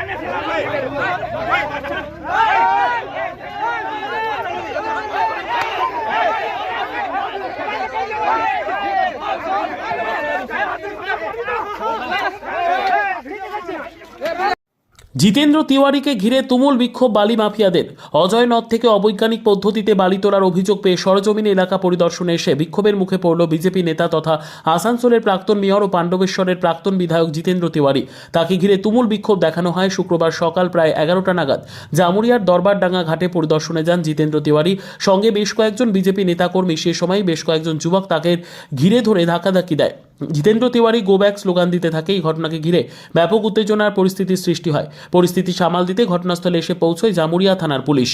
Hey! Hey! Hey! Jitendra তিওয়ারিকে ঘিরে তুমুল বিক্ষোভ বালি মাফিয়াদের। অজয় নদ থেকে অবৈজ্ঞানিক পদ্ধতিতে বালি তোলার অভিযোগ পেয়ে সরজমিন এলাকা পরিদর্শনে এসে বিক্ষোভের মুখে পড়ল বিজেপি নেতা তথা আসানসোলের প্রাক্তন মেয়র ও পাণ্ডবেশ্বরের প্রাক্তন বিধায়ক জিতেন্দ্র তিওয়ারি। তাকে ঘিরে তুমুল বিক্ষোভ দেখানো হয় শুক্রবার সকাল প্রায় এগারোটা নাগাদ। জামুরিয়ার দরবারডাঙ্গা ঘাটে পরিদর্শনে যান জিতেন্দ্র তিওয়ারি। সঙ্গে বেশ কয়েকজন বিজেপি নেতাকর্মী, সে সময় বেশ কয়েকজন যুবক তাকে ঘিরে ধরে ধাক্কাধাক্কি দেয়। Jitendra Tiwari go back slogan দিতে থাকে এই ঘটনাকে ঘিরে। ব্যাপক উত্তেজনার পরিস্থিতির সৃষ্টি হয়। পরিস্থিতি সামাল দিতে ঘটনাস্থলে এসে পৌঁছয় জামুরিয়া থানার পুলিশ।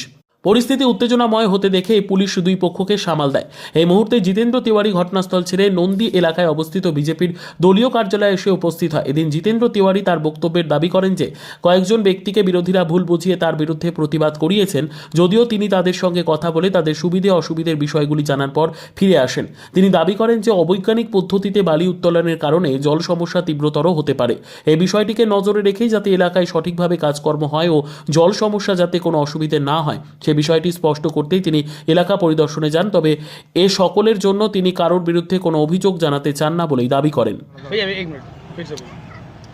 পরিস্থিতি উত্তেজনাময় হতে দেখে পুলিশ দুই পক্ষকে সামাল দেয়। এই মুহূর্তে জিতেন্দ্র তিওয়ারি ঘটনাস্থল ছেড়ে নন্দী এলাকায় অবস্থিত বিজেপির দলীয় কার্যালয়ে এসে উপস্থিত হয়। এদিন জিতেন্দ্র তিওয়ারি তার বক্তব্যের দাবি করেন যে, কয়েকজন ব্যক্তিকে বিরোধীরা ভুল বুঝিয়ে তার বিরুদ্ধে প্রতিবাদ করিয়েছেন, যদিও তিনি তাদের সঙ্গে কথা বলে তাদের সুবিধে অসুবিধের বিষয়গুলি জানার পর ফিরে আসেন। তিনি দাবি করেন যে, অবৈজ্ঞানিক পদ্ধতিতে বালি উত্তোলনের কারণে জল সমস্যা তীব্রতর হতে পারে। এই বিষয়টিকে নজরে রেখেই যাতে এলাকায় সঠিকভাবে কাজকর্ম হয় ও জল সমস্যা যাতে কোনো অসুবিধে না হয়, সে বিষয়টি স্পষ্ট করতেই তিনি এলাকা পরিদর্শনে যান তবে এ সকলের জন্য তিনি কারোর বিরুদ্ধে কোনো অভিযোগ জানাতে চান না বলেই দাবি করেন भैया एक मिनट फिर से बोलिए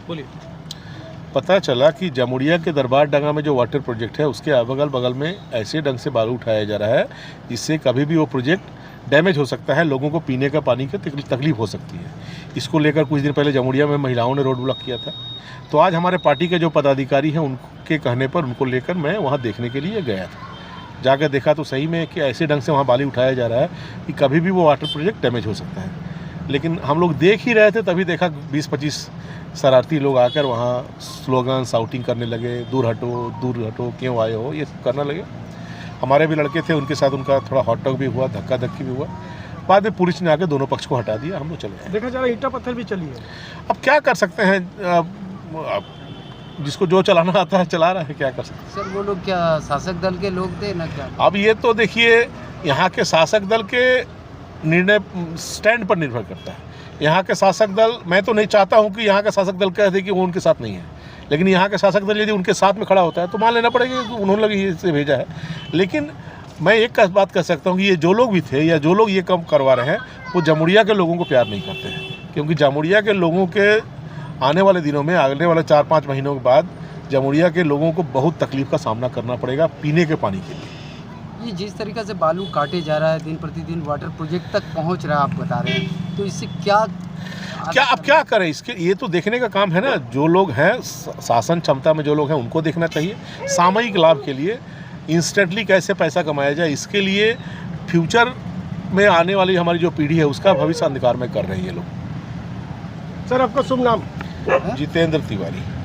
बोलिए पता चला कि जमुड़िया के दरबार डंगा में जो वाटर प्रोजेक्ट है उसके अगल बगल में ऐसे ढंग से बालू उठाया जा रहा है जिससे कभी भी वो प्रोजेक्ट डैमेज हो सकता है लोगों को पीने का पानी की तकलीफ तकलीफ हो सकती है इसको लेकर कुछ दिन पहले जमुड़िया में महिलाओं ने रोड ब्लॉक किया था तो आज हमारे पार्टी के जो पदाधिकारी हैं उनके कहने पर उनको लेकर मैं वहाँ देखने के लिए गया था जाकर देखा तो सही में कि ऐसे ढंग से वहाँ बाली उठाया जा रहा है कि कभी भी वो वाटर प्रोजेक्ट डैमेज हो सकता है। लेकिन हम लोग देख ही रहे थे तभी देखा बीस पच्चीस शरारती लोग आकर वहाँ स्लोगन साउटिंग करने लगे दूर हटो दूर हटो क्यों आए हो? ये करने लगे। हमारे भी लड़के थे उनके साथ उनका थोड़ा हॉट टॉक भी हुआ धक्का धक्की भी हुआ। बाद में पुलिस ने आके दोनों पक्ष को हटा दिया हम लोग चले गए। देखा जा रहा है ईटा पत्थर भी चली है। अब क्या कर सकते हैं? अब, अब जिसको जो चलाना आता है चला रहा है क्या कर सकते सर वो लोग क्या शासक दल के लोग थे ना क्या? अब ये तो देखिए यहाँ के शासक दल के निर्णय स्टैंड पर निर्भर करता है। यहाँ के शासक दल मैं तो नहीं चाहता हूँ कि यहाँ का शासक दल कह दे कि वो उनके साथ नहीं है। लेकिन यहाँ का शासक दल यदि उनके साथ में खड़ा होता है तो मान लेना पड़ेगा कि उन्होंने लगी इसे भेजा है। लेकिन मैं एक बात कर सकता हूँ कि ये जो लोग भी थे या जो लोग ये काम करवा रहे हैं वो जमुड़िया के लोगों को प्यार नहीं करते हैं। क्योंकि जमुड़िया के लोगों के आने वाले दिनों में आने वाले चार पाँच महीनों के बाद जमुड़िया के लोगों को बहुत तकलीफ़ का सामना करना पड़ेगा पीने के पानी के लिए। ये जिस तरीके से बालू काटे जा रहा है दिन प्रतिदिन वाटर प्रोजेक्ट तक पहुँच रहा है आप बता रहे हैं। तो इससे क्या क्या अब क्या करें? इसके ये तो देखने का काम है ना जो लोग हैं शासन क्षमता में जो लोग हैं उनको देखना चाहिए। सामयिक लाभ के लिए इंस्टेंटली कैसे पैसा कमाया जाए इसके लिए फ्यूचर में आने वाली हमारी जो पीढ़ी है उसका भविष्य अंधकार में कर रहे हैं ये लोग। सर आपका शुभ नाम? जितेंद्र तिवारी।